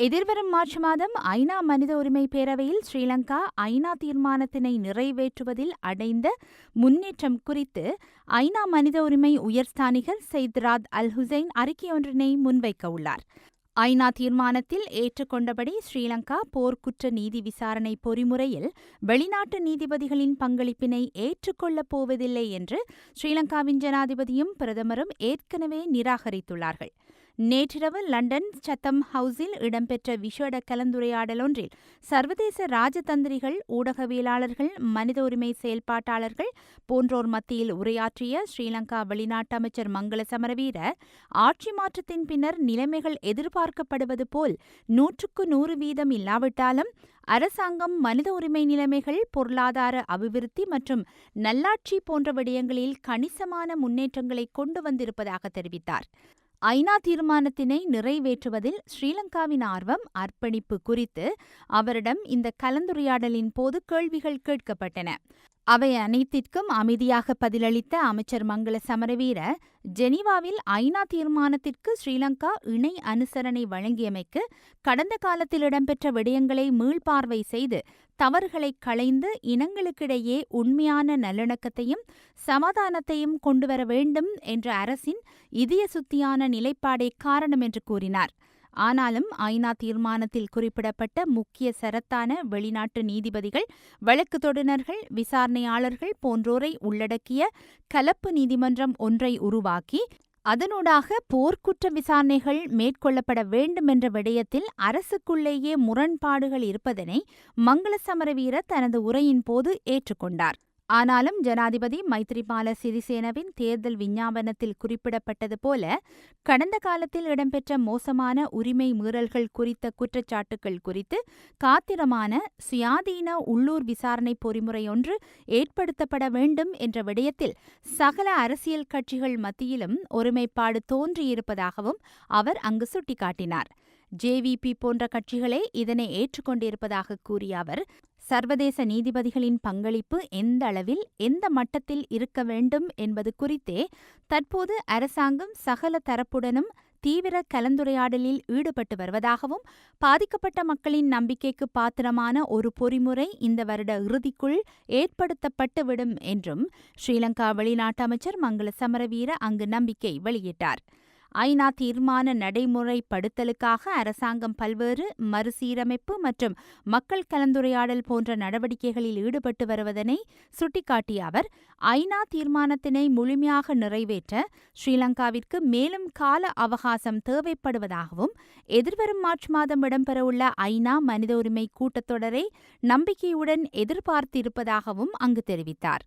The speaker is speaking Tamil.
எதிர்வரும் மார்ச் மாதம் ஐநா மனித உரிமை பேரவையில் ஸ்ரீலங்கா ஐநா தீர்மானத்தினை நிறைவேற்றுவதில் அடைந்த முன்னேற்றம் குறித்து ஐநா மனித உரிமை உயர்ஸ்தானிகர் சைத்ராத் அல் ஹுசைன் அறிக்கையொன்றினை முன்வைக்க உள்ளார். ஐநா தீர்மானத்தில் ஏற்றுக்கொண்டபடி ஸ்ரீலங்கா போர்க்குற்ற நீதி விசாரணை பொறிமுறையில் வெளிநாட்டு நீதிபதிகளின் பங்களிப்பினை ஏற்றுக்கொள்ளப் போவதில்லை என்று ஸ்ரீலங்காவின் ஜனாதிபதியும் பிரதமரும் ஏற்கனவே நிராகரித்துள்ளார்கள். நேற்றிரவு லண்டன் சத்தம் ஹவுஸில் இடம்பெற்ற விஷேட கலந்துரையாடலொன்றில் சர்வதேச ராஜதந்திரிகள் ஊடகவியலாளர்கள் மனித உரிமை செயல்பாட்டாளர்கள் போன்றோர் மத்தியில் உரையாற்றிய ஸ்ரீலங்கா வெளிநாட்டு அமைச்சர் மங்கள சமரவீர ஆட்சி மாற்றத்தின் பின்னர் நிலைமைகள் எதிர்பார்க்கப்படுவது போல் நூற்றுக்கு நூறு வீதம் இல்லாவிட்டாலும் அரசாங்கம் மனித உரிமை நிலைமைகள் பொருளாதார அபிவிருத்தி மற்றும் நல்லாட்சி போன்ற விடயங்களில் கணிசமான முன்னேற்றங்களை கொண்டு வந்திருப்பதாக தெரிவித்தார். ஐநா தீர்மானத்தினை நிறைவேற்றுவதில் ஸ்ரீலங்காவின் ஆர்வம் அர்ப்பணிப்பு குறித்து அவரிடம் இந்த கலந்துரையாடலின் போது கேள்விகள் கேட்கப்பட்டன. அவை அனைத்திற்கும் அமைதியாக பதிலளித்த அமைச்சர் மங்கள சமரவீர ஜெனீவாவில் ஐநா தீர்மானத்திற்கு ஸ்ரீலங்கா இணை அனுசரணை வழங்கியமைக்கு கடந்த காலத்தில் இடம்பெற்ற விடயங்களை மீள்பார்வை செய்து தவறுகளை களைந்து இனங்களுக்கிடையே உண்மையான நல்லிணக்கத்தையும் சமாதானத்தையும் கொண்டுவர வேண்டும் என்ற அரசின் இதய சுத்தியான நிலைப்பாடே காரணம் என்று கூறினார். ஆனாலும் ஐநா தீர்மானத்தில் குறிப்பிடப்பட்ட முக்கிய சரத்தான வெளிநாட்டு நீதிபதிகள் வழக்கு தொடுநர்கள் விசாரணையாளர்கள் போன்றோரை உள்ளடக்கிய கலப்பு நீதிமன்றம் ஒன்றை உருவாக்கி அதனூடாக போர்க்குற்ற விசாரணைகள் மேற்கொள்ளப்பட வேண்டும் என்ற விடயத்தில் அரசுக்குள்ளேயே முரண்பாடுகள் இருப்பதனை மங்கள சமரவீர தனது உரையின் போது ஏற்றுக்கொண்டார். ஆனாலும் ஜனாதிபதி மைத்ரிபால சிறிசேனவின் தேர்தல் விஞ்ஞாபனத்தில் குறிப்பிடப்பட்டது போல கடந்த காலத்தில் இடம்பெற்ற மோசமான உரிமை மீறல்கள் குறித்த குற்றச்சாட்டுகள் குறித்து காத்திரமான சுயாதீன உள்ளூர் விசாரணை பொறிமுறையொன்று ஏற்படுத்தப்பட வேண்டும் என்ற விடயத்தில் சகல அரசியல் கட்சிகள் மத்தியிலும் ஒருமைப்பாடு தோன்றியிருப்பதாகவும் அவர் அங்கு சுட்டிக்காட்டினார். ஜேவிபி போன்ற கட்சிகளே இதனை ஏற்றுக்கொண்டிருப்பதாக கூறிய அவர் சர்வதேச நீதிபதிகளின் பங்களிப்பு எந்த அளவில் எந்த மட்டத்தில் இருக்க வேண்டும் என்பது குறித்தே தற்போது அரசாங்கம் சகல தரப்புடனும் தீவிர கலந்துரையாடலில் ஈடுபட்டு வருவதாகவும் பாதிக்கப்பட்ட மக்களின் நம்பிக்கைக்கு பாத்திரமான ஒரு பொறிமுறை இந்த வருட இறுதிக்குள் ஏற்படுத்தப்பட்டுவிடும் என்றும் ஸ்ரீலங்கா வெளிநாட்டு அமைச்சர் மங்கள சமரவீர அங்கு நம்பிக்கை வெளியிட்டார். ஐநா தீர்மான நடைமுறைப்படுத்தலுக்காக அரசாங்கம் பல்வேறு மறுசீரமைப்பு மற்றும் மக்கள் கலந்துரையாடல் போன்ற நடவடிக்கைகளில் ஈடுபட்டு வருவதனை சுட்டிக்காட்டிய அவர் ஐநா தீர்மானத்தினை முழுமையாக நிறைவேற்ற ஸ்ரீலங்காவிற்கு மேலும் கால அவகாசம் தேவைப்படுவதாகவும் எதிர்வரும் மார்ச் மாதம் இடம்பெறவுள்ள ஐநா மனித உரிமை கூட்டத்தொடரை நம்பிக்கையுடன் எதிர்பார்த்திருப்பதாகவும் அங்கு தெரிவித்தார்.